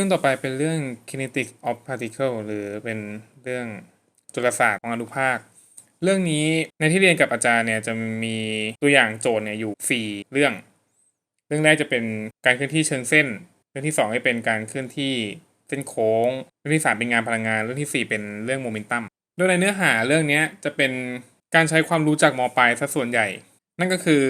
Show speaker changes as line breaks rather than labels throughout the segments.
รื่องต่อไปเป็นเรื่อง kinetic of particle หรือเป็นเรื่องจุลศาสตร์ของอนุภาค เรื่องนี้ในที่เรียนกับอาจารย์เนี่ยจะมีตัวอย่างโจทย์เนี่ยอยู่ 4 เรื่อง เรื่องแรกจะเป็นการเคลื่อนที่เชิงเส้น เรื่องที่2จะเป็นการเคลื่อนที่เส้นโค้ง เรื่องที่ 3 เป็นงานพลังงาน เรื่องทีสี่4 เป็นเรื่องโมเมนตัม โดยในเนื้อหาเรื่องนี้จะเป็นการใช้ความรู้จากมปลายซะส่วนใหญ่ นั่นก็คือ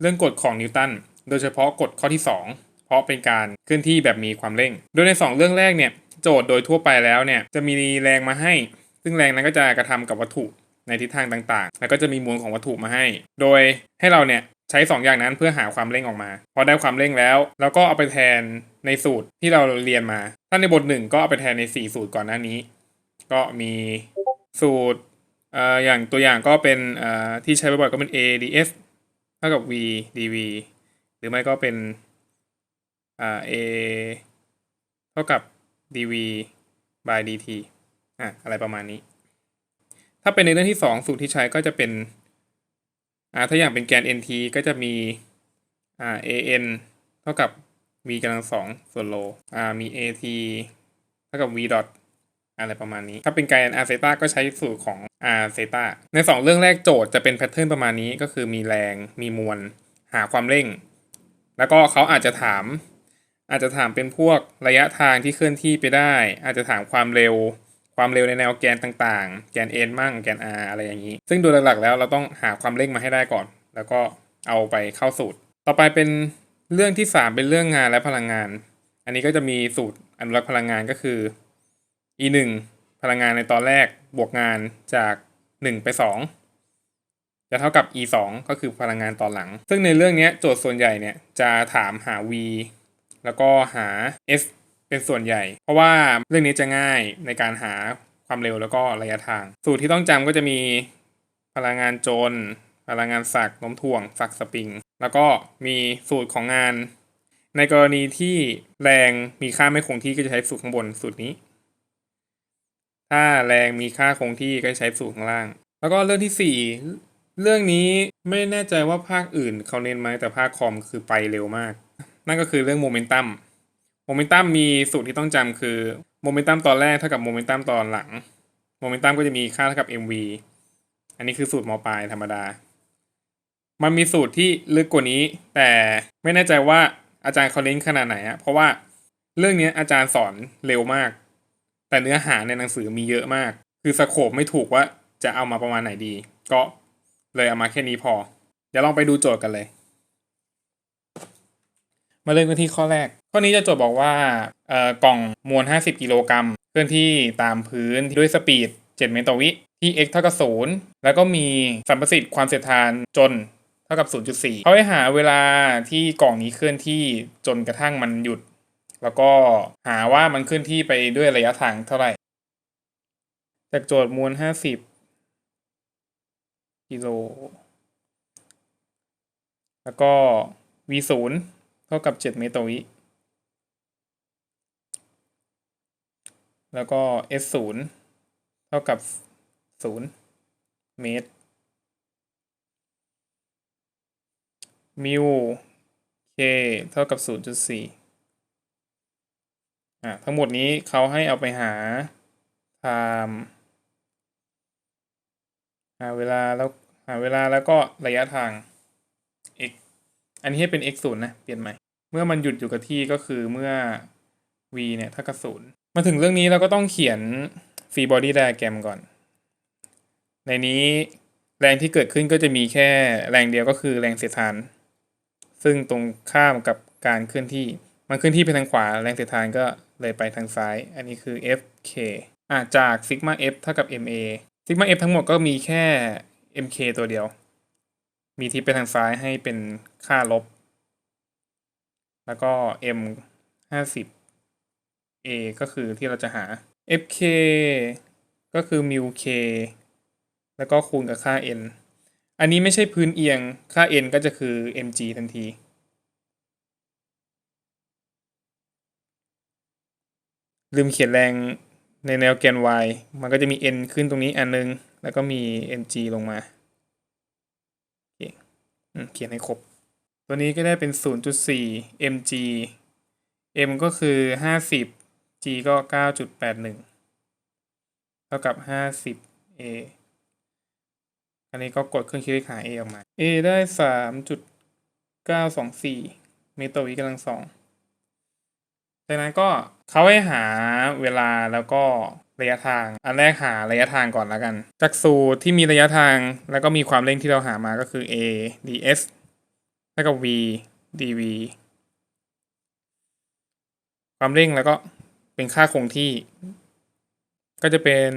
เรื่องกฎของนิวตัน โดยเฉพาะกฎข้อที่ 2 เพราะเป็นการเคลื่อนที่แบบมีความเร่ง โดยใน 2 เรื่องแรกเนี่ยโจทย์โดยทั่วไปแล้วเนี่ยจะมีแรงมาให้ ซึ่งแรงนั้นก็จะกระทำกับวัตถุในทิศทางต่างๆ แล้วก็จะมีมวลของวัตถุมาให้ โดยให้เราเนี่ยใช้ 2 อย่างนั้นเพื่อหาความเร่งออกมา พอได้ความเร่งแล้วแล้วก็เอาไปแทนในสูตรที่เราเรียนมา ถ้าในบทหนึ่งก็เอาไปแทนใน 4 สูตรก่อนหน้านี้ ก็มีสูตรเอ่ออย่างตัวอย่างก็เป็นเอ่อที่ใช้บ่อยๆก็เป็น a ds เท่ากับ v dv หรือไม่ก็เป็น อ่า a เท่ากับ dv by dt อะอะไรประมาณนี้ ถ้าเป็นในเรื่องที่ 2 สูตรที่ใช้ก็จะเป็นอ่าถ้าอย่างเป็นแกน nt ก็จะมีอ่า an เท่ากับ v กำลังสองส่วนโลอ่ามี at เท่ากับ v dot อะไรประมาณนี้ ถ้าเป็นไกด์ r เซตาก็ใช้สูตรของ r เซตาใน 2 เรื่องแรกโจทย์จะเป็นแพทเทิร์นประมาณนี้ก็คือมีแรงมีมวล หาความเร่ง แล้วก็เขาอาจจะถาม อาจจะถามเป็นพวกระยะทางที่เคลื่อนที่ไปได้ อาจจะถามความเร็ว ความเร็วในแนวแกนต่างๆ แกน n มั่งแกน r อะไรอย่างนี้ ซึ่งโดยหลักๆ แล้วเราต้องหาความเร่งมาให้ได้ก่อน แล้วก็เอาไปเข้าสูตร ต่อไปเป็นเรื่องที่ 3 เป็นเรื่องงานและพลังงาน อันนี้ก็จะมีสูตรอนุรักษ์พลังงานก็คือ e 1พลังงานในตอนแรกบวกงานจาก 1 ไป 2 จะเท่ากับ e 2ก็คือพลังงานตอนหลัง ซึ่งในเรื่องนี้โจทย์ส่วนใหญ่เนี่ยจะถามหา v แล้วก็หา s เป็นส่วนใหญ่ เพราะว่าเรื่องนี้จะง่ายในการหาความเร็วแล้วก็ระยะทาง สูตรที่ต้องจำก็จะมีพลังงานโจรพลังงานสักน้มถ่วงสักสปริง แล้วก็มีสูตรของงาน ในกรณีที่แรงมีค่าไม่คงที่ก็จะใช้สูตรข้างบนสูตรนี้ ถ้าแรงมีค่าคงที่ก็ใช้สูตรข้างล่าง แล้วก็เรื่องที่ 4 เรื่องนี้ไม่แน่ใจว่าภาคอื่นเขาเน้นไหมแต่ภาคคอมคือไปเร็วมาก นั่นก็คือเรื่องโมเมนตัมโมเมนตัมมีสูตรที่ต้องจำคือโมเมนตัมตอนแรกเท่ากับโมเมนตัมตอนหลังโมเมนตัมก็จะมีค่าเท่ากับ mv อันนี้คือสูตรมปลายธรรมดา มันมีสูตรที่ลึกกว่านี้ แต่ไม่แน่ใจว่าอาจารย์เขาเน้นขนาดไหนอะเพราะว่าเรื่องนี้อาจารย์สอนเร็วมาก แต่เนื้อหาในหนังสือมีเยอะมาก คือสโคปไม่ถูกว่าจะเอามาประมาณไหนดี ก็เลยเอามาแค่นี้พอ เดี๋ยวลองไปดูโจทย์กันเลย มาเริ่มกันที่ข้อแรก ข้อนี้จะโจทย์บอกว่าเอ่อกล่องมวล 50 กิโลกรัมเคลื่อนที่ตามพื้นด้วยสปีด 7 เมตรต่อวิ ที่ x เท่ากับ 0 แล้วก็มีสัมประสิทธิ์ความเสียดทานจนเท่ากับ 0.4เขาให้หาเวลาที่กล่องนี้เคลื่อนที่จนกระทั่งมันหยุด แล้วก็หาว่ามันเคลื่อนที่ไปด้วยระยะทางเท่าไหร่ จากโจทย์มวล 50 กิโล แล้วก็ v 0 เท่ากับ 7 เมตรต่อวิ แล้วก็ s 0เท่ากับ 0 เมตร มิว k เท่ากับ 0.4อะทั้งหมดนี้เขาให้เอาไปหา time หาเวลาแล้วหาเวลาแล้วก็ระยะทาง อันนี้ให้เป็น x 0นย์นะ เปลี่ยนใหม่ เมื่อมันหยุดอยู่กับที่ก็คือเมื่อ v เนี่ยเท่ากับ0มาถึงเรื่องนี้เราก็ต้องเขียน free body diagram ก่อน ในนี้แรงที่เกิดขึ้นก็จะมีแค่แรงเดียวก็คือแรงเสียดทาน ซึ่งตรงข้ามกับการเคลื่อนที่ มันเคลื่อนที่ไปทางขวา แรงเสียดทานก็เลยไปทางซ้าย อันนี้คือ fk อะจาก sigma f เท่ากับ ma sigma f ทั้งหมดก็มีแค่ mk ตัวเดียว มีทิศไปทางซ้ายให้เป็นค่าลบ แล้วก็ m ห้าสิบ a ก็คือที่เราจะหา fk ก็คือ mu k แล้วก็คูณกับค่า n อันนี้ไม่ใช่พื้นเอียง ค่า n ก็จะคือ mg ทันที ลืมเขียนแรงในแนวแกน y มันก็จะมี n ขึ้นตรงนี้อันนึง แล้วก็มี mg ลงมา เขียนให้ครบ ตัวนี้ก็ได้เป็น 0.4 mg m ก็คือห้าสิบ g ก็เก้าจุดแปดหนึ่งเท่ากับห้าสิบ a อันนี้ก็กดเครื่องคิดเลขหา a ออกมา a ได้สามจุดเก้าสองสี่เมตรต่อวิกำลังสองจากนั้นก็เขาให้หาเวลาแล้วก็ ระยะทาง อันแรกหาระยะทางก่อนแล้วกัน จากสูตรที่มีระยะทางแล้วก็มีความเร่งที่เราหามาก็คือ a ds เท่ากับ v dv ความเร่งแล้วก็เป็นค่าคงที่ ก็จะเป็น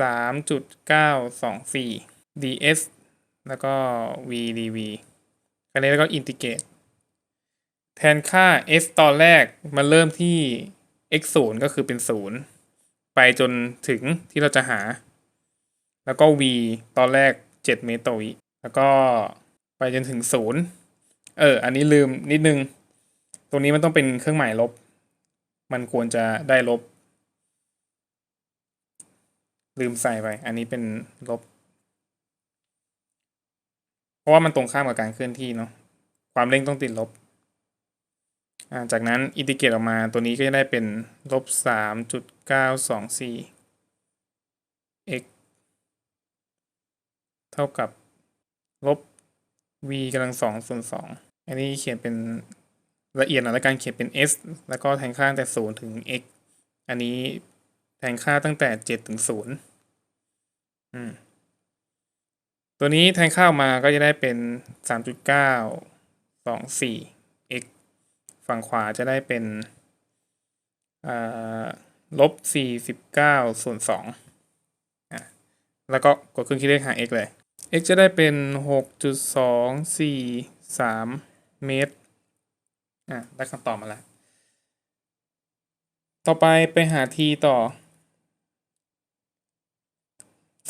สามจุดเก้าสองสี่ ds แล้วก็ v dv อันนี้แล้วก็อินทิเกรตแทนค่า s ตอนแรกมันเริ่มที่ x 0ก็คือเป็น 0 ไปจนถึงที่เราจะหา แล้วก็ v ตอนแรก 7 เมตรต่อวิ แล้วก็ไปจนถึง 0 เออ อันนี้ลืมนิดนึง ตรงนี้มันต้องเป็นเครื่องหมายลบ มันควรจะได้ลบ ลืมใส่ไป อันนี้เป็นลบ เพราะว่ามันตรงข้ามกับการเคลื่อนที่เนาะ ความเร่งต้องติดลบ จากนั้นอินทิเกรตออกมาตัวนี้ก็จะได้เป็นลบสามจุดเก้าสองสี่ x เท่ากับลบ v กำลังสองส่วนสองอันนี้เขียนเป็นละเอียดหน่อยแล้วการเขียนเป็น s แล้วก็แทนค่าตั้งแต่ศูนย์ถึง x อันนี้แทนค่าตั้งแต่เจ็ดถึงศูนย์อืมตัวนี้แทนค่าออกมาก็จะได้เป็นสามจุดเก้าสองสี่ ฝั่งขวาจะได้เป็นลบสี่สิบเก้าส่วนสองแล้วก็กดเครื่องคิดเลขหา x เลย x จะได้เป็นหกจุดสองสี่สามเมตร อะ ได้คำตอบมาแล้ว ต่อไปไปหา t ต่อ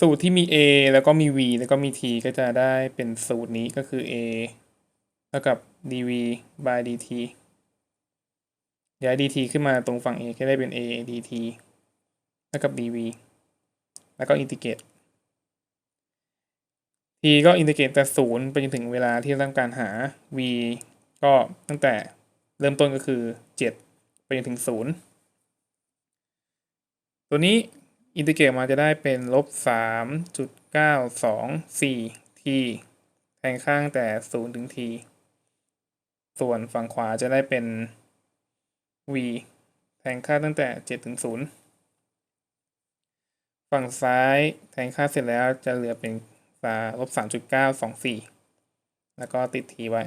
สูตรที่มี a แล้วก็มี v แล้วก็มี t ก็จะได้เป็นสูตรนี้ก็คือ a เท่ากับ dv by dt ย้าย dt ขึ้นมาตรงฝั่ง a ก็ได้เป็น a dt เท่ากับ dv แล้วก็อินทิเกรต t ก็อินทิเกรตแต่ศูนย์ไปจนถึงเวลาที่ต้องการหา v ก็ตั้งแต่เริ่มต้นก็คือ 7 ไปจนถึง 0 ตัวนี้อินทิเกรตมาจะได้เป็นลบ3.924 t แทนข้างแต่ 0 ถึง t ส่วนฝั่งขวาจะได้เป็น v แทนค่าตั้งแต่7ถึง0ฝั่งซ้ายแทนค่าเสร็จแล้วจะเหลือเป็นลบ3.924 แล้วก็ติด t ไว้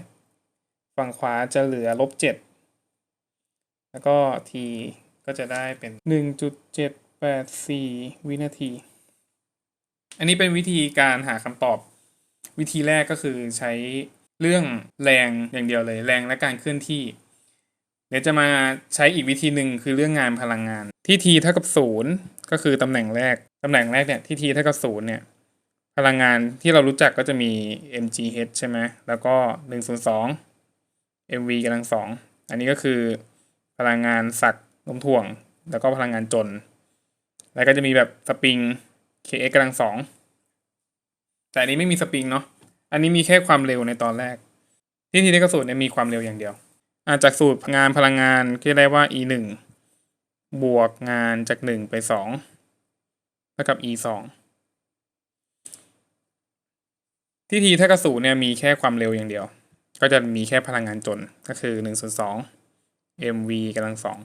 ฝั่งขวาจะเหลือลบ7แล้วก็ t ก็จะได้เป็น 1.784 วินาที อันนี้เป็นวิธีการหาคำตอบ วิธีแรกก็คือใช้เรื่องแรงอย่างเดียวเลย แรงและการเคลื่อนที่ ดี๋ยวจะมาใช้อีกวิธีหนึ่งคือเรื่องงานพลังงาน ที่ t เท่ากับศูนย์ก็คือตำแหน่งแรก ตำแหน่งแรกเนี่ยที่ t เท่ากับศูนย์เนี่ยพลังงานที่เรารู้จักก็จะมี mgh ใช่ไหมแล้วก็1ส่วน2 mv กำลังสองอันนี้ก็คือพลังงานสักลมถ่วง แล้วก็พลังงานจน แล้วก็จะมีแบบสปริง kx กำลังสองแต่อันนี้ไม่มีสปริงเนาะอันนี้มีแค่ความเร็วในตอนแรก ที่ทีนี้ก็สูตรเนี่ยมีความเร็วอย่างเดียว อาจากสูตรงานพลังงานก็ได้ว่า e หนึ่งบวกงานจากหนึ่งไปสองเท่ากับ e สองที่ทีเท่ากับศูนย์เนี่ยมีแค่ความเร็วอย่างเดียว ก็จะมีแค่พลังงานจนก็คือหนึ่งส่วนสอง mv กำลังสอง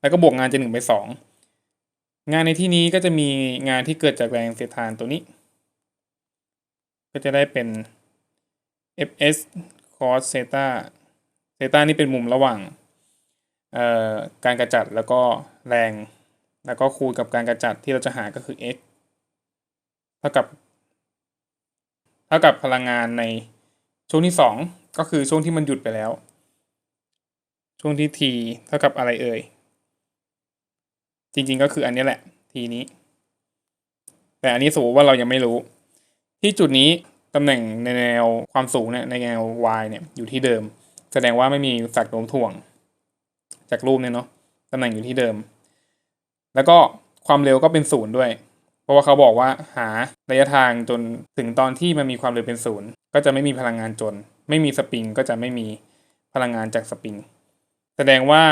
แล้วก็บวกงานจากหนึ่งไปสองงานในที่นี้ก็จะมีงานที่เกิดจากแรงเสียดทานตัวนี้ ก็จะได้เป็น fs cos theta เซต้านี่เป็นมุมระหว่างการกระจัดแล้วก็แรง แล้วก็คูณกับการกระจัดที่เราจะหาก็คือ x เท่ากับเท่ากับพลังงานในช่วงที่ 2 ก็คือช่วงที่มันหยุดไปแล้ว ช่วงที่ t เท่ากับอะไรเอ่ย จริงๆก็คืออันนี้แหละ t นี้ แต่อันนี้สมมติว่าเรายังไม่รู้ ที่จุดนี้ตำแหน่งในแนวความสูงเนี่ยในแนว y เนี่ยอยู่ที่เดิม แสดงว่าไม่มีสักโน้มถ่วง จากรูปเนี่ยเนาะตำแหน่งอยู่ที่เดิม แล้วก็ความเร็วก็เป็นศูนย์ด้วย เพราะว่าเขาบอกว่าหาระยะทางจนถึงตอนที่มันมีความเร็วเป็นศูนย์ก็จะไม่มีพลังงานจน ไม่มีสปริงก็จะไม่มีพลังงานจากสปริง แสดงว่า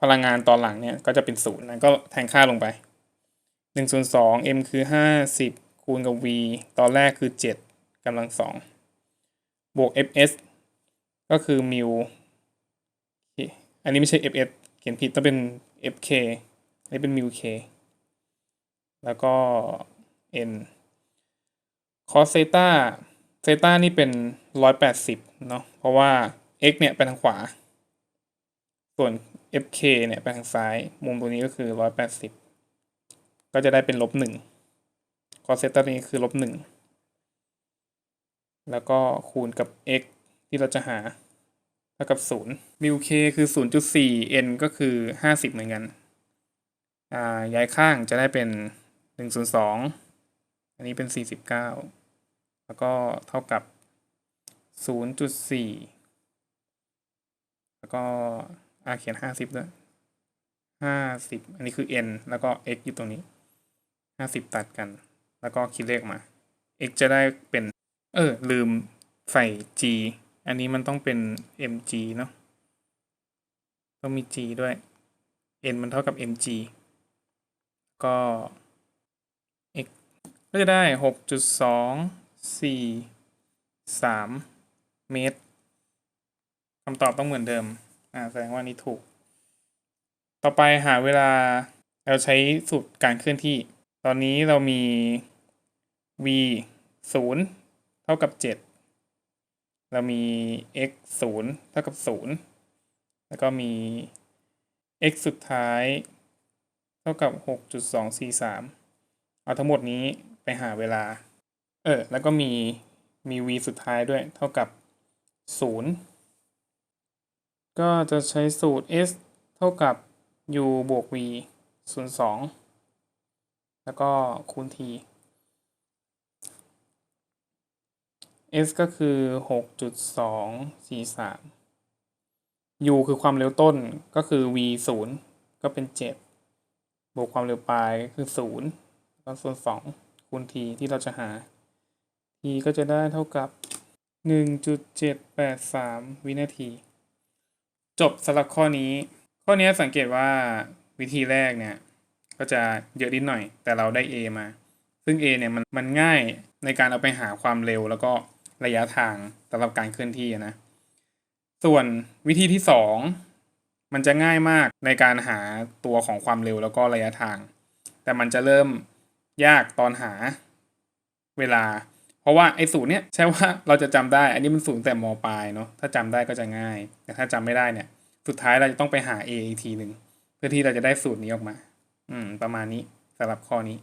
พลังงานตอนหลังเนี่ยก็จะเป็นศูนย์นะก็แทงค่าลงไปหนึ่งส่วนสอง m คือห้าสิบคูณกับ v ตอนแรกคือเจ็ดกำลังสองบวก fs ก็คือมิวอันนี้ไม่ใช่ fs เขียนผิดต้องเป็น fk อันนี้เป็นมิว k แล้วก็ n cos เซตาเซตานี่เป็นร้อยแปดสิบเนาะเพราะว่า x เนี่ยไปทางขวา ส่วน fk เนี่ยไปทางซ้าย มุมตรงนี้ก็คือร้อยแปดสิบก็จะได้เป็นลบหนึ่ง cos เซตานี้คือลบหนึ่งแล้วก็คูณกับ x ที่เราจะหาเท่ากับศูนย์มิว k คือศูนย์จุดสี่ n ก็คือห้าสิบเหมือนกันอ่าย้ายข้างจะได้เป็นหนึ่งส่วนสองอันนี้เป็นสี่สิบเก้าแล้วก็เท่ากับศูนย์จุดสี่แล้วก็อาเขียนห้าสิบด้วยห้าสิบอันนี้คือ n แล้วก็ x อยู่ตรงนี้ห้าสิบตัดกัน แล้วก็คิดเลขมา x จะได้เป็น เออ ลืมใส่ g อันนี้มันต้องเป็น mg เนาะต้องมี g ด้วย n มันเท่ากับ mg ก็ x ก็จะได้หกจุดสองสี่สามเมตรคำตอบต้องเหมือนเดิม อ่า แสดงว่านี้ถูก ต่อไปหาเวลาเราใช้สูตรการเคลื่อนที่ ตอนนี้เรามี v ศูนย์เท่ากับเจ็ด เรามี x ศูนย์เท่ากับศูนย์แล้วก็มี x สุดท้าย เท่ากับหกจุดสองสี่สามเอาทั้งหมดนี้ไปหาเวลา เออ แล้วก็มีมี v สุดท้ายด้วยเท่ากับศูนย์ก็จะใช้สูตร s เท่ากับ u บวก v ส่วนสองแล้วก็คูณ t s ก็คือหกจุดสองสี่สาม u คือความเร็วต้นก็คือ v ศูนย์ก็เป็นเจ็ดบวกความเร็วปลายคือศูนย์แล้วส่วนสองคูณ t ที่เราจะหา t ก็จะได้เท่ากับหนึ่งจุดเจ็ดแปดสามวินาที จบสำหรับข้อนี้ ข้อนี้สังเกตว่าวิธีแรกเนี่ย ก็จะเยอะนิดหน่อย แต่เราได้ A มา ซึ่ง A เนี่ยมันมันง่ายในการเอาไปหาความเร็วแล้วก็ ระยะทางสำหรับการเคลื่อนที่นะ ส่วนวิธีที่สองมันจะง่ายมากในการหาตัวของความเร็วแล้วก็ระยะทาง แต่มันจะเริ่มยากตอนหาเวลา เพราะว่าไอ้สูตรเนี้ยใช่ว่าเราจะจำได้ อันนี้มันสูตรแต่มปลายเนาะถ้าจำได้ก็จะง่าย แต่ถ้าจำไม่ได้เนี่ย สุดท้ายเราจะต้องไปหา A อีกทีหนึ่งเพื่อที่เราจะได้สูตรนี้ออกมา อืม ประมาณนี้สำหรับข้อนี้